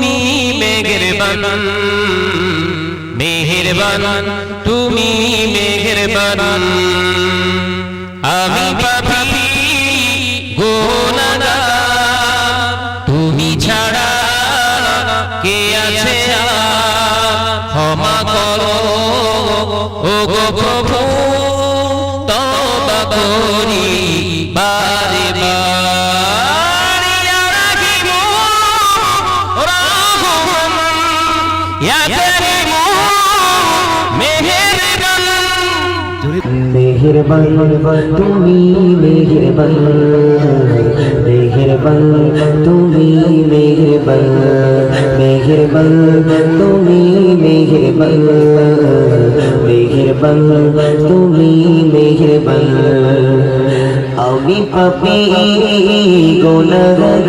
তুমি মেহেরবান। মেহেরবান, তুমি মেহেরবান। আমি পাপি গোনাগার তুমি ছাড়া কে আছে? ক্ষমা করো। ও গো প্রভু তবা করি। মেহেরবান, তুমি মেহেরবান মেহেরবান, তুমি মেহেরবান মেহেরবান, তুমি মেহেরবান মেহেরবান, তুমি মেহেরবান। আমি পাপি গোনাগার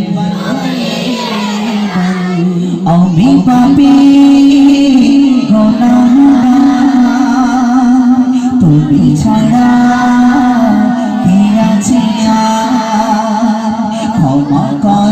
আমি পাপি তুমি ছাড়া কে আছে ক্ষমা করো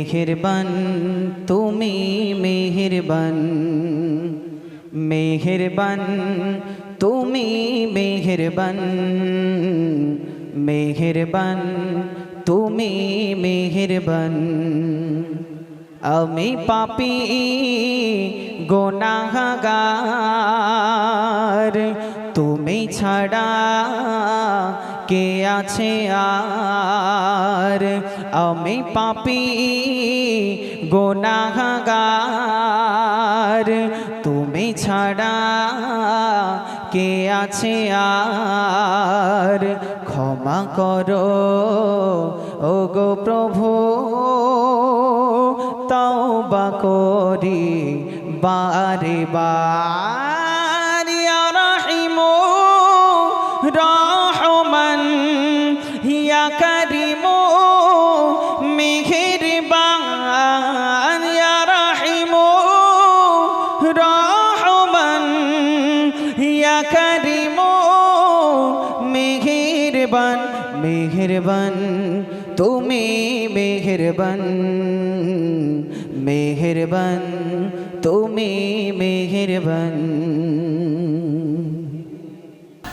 মেহেরবান তুমি মেহেরবান। মেহেরবান তুমি মেহেরবান। মেহেরবান তুমি মেহেরবান। আমি পাপি গোনাগার তুমি ছাড়া কে আছে আর? আমি পাপি গোনাগার তুমি ছাড়া কে আছে আর? ক্ষমা করো ও গো প্রভু। তওবা করি বারে বার। মেহেরবান তুমি মেহেরবান মেহেরবান তুমি মেহেরবান।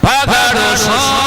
পাহাড়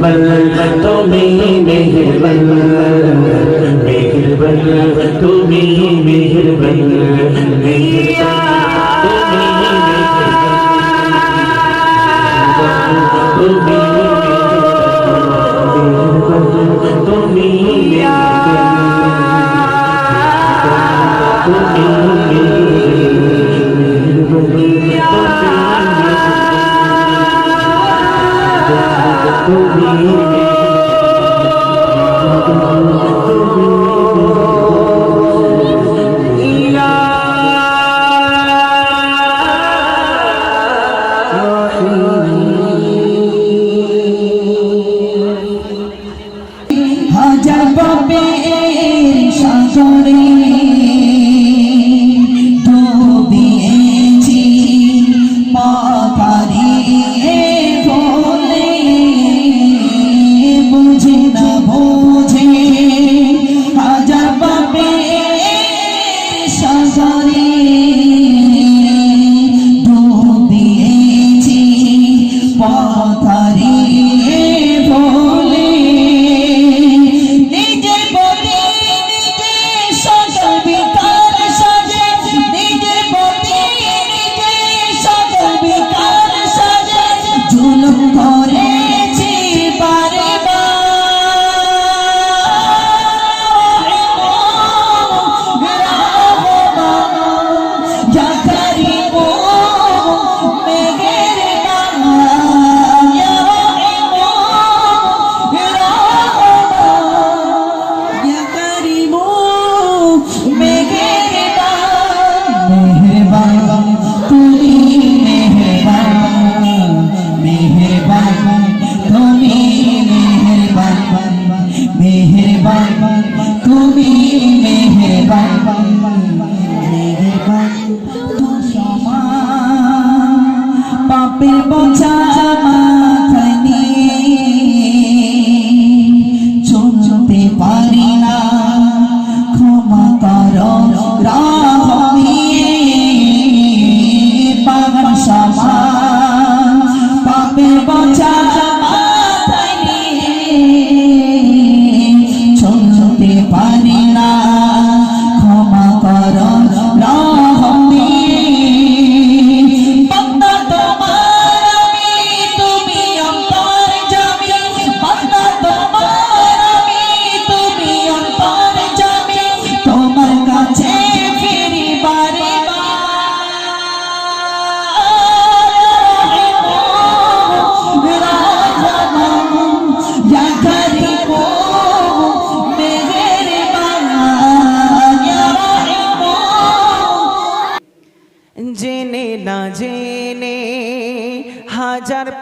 বল তুমি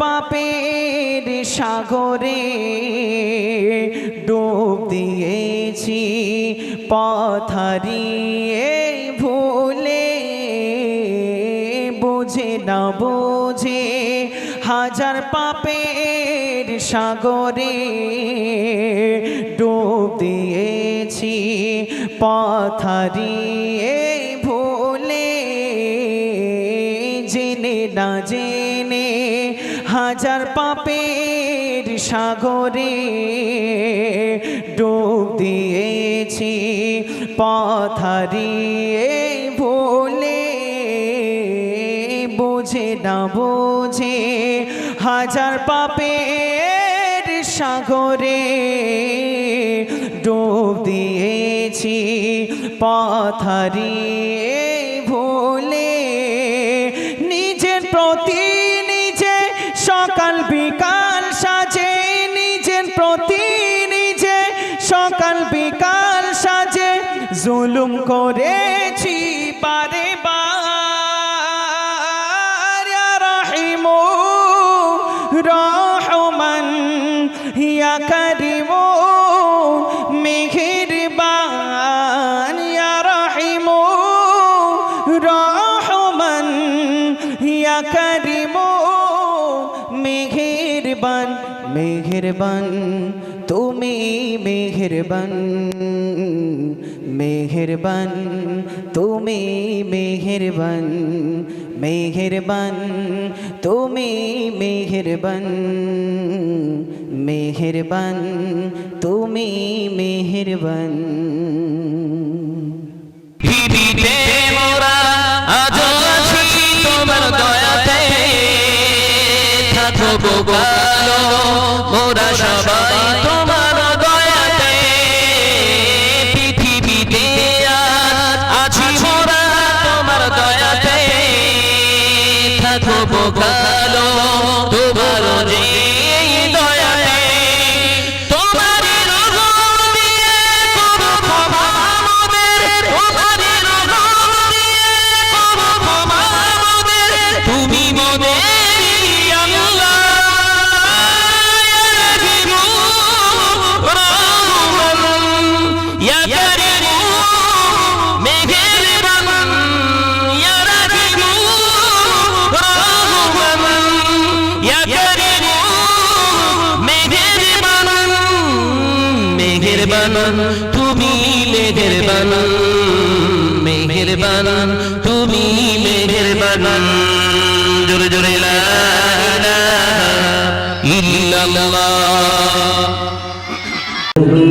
পাপের সাগরে ডুব দিয়েছি পথারিয়ে ভুলে বুঝে না বুঝে হাজার পাপের সাগরে ডুব দিয়েছি পথারিয়ে জেনে হাজার পাপের সাগরে ডুব দিয়েছি পথারিয়ে বলে বোঝে না বোঝে হাজার পাপের সাগরে ডুব দিয়েছি পথারিয়ে করেছি ইয়া রাহিমু, রহমান মেঘের করিমু, মেহেরবান। ইয়া রাহিমু, রহমান, ইয়া করিমু, মেহেরবান। মেহেরবান, তুমি মেহেরবান। মেহেরবান, তুমি মেহেরবান মেহেরবান, তুমি মেহেরবান মেহেরবান, তুমি মেহেরবান। পৃথিবীতে মোরা, আজ আছি তোমার দয়াতে। থাকব কালো মোরা সবাই। কালো মেহেরবান তুমি মেহেরবান মেহেরবান তুমি মেহেরবান। জোরে জোরে লা ইল্লাল্লাহ। তুমি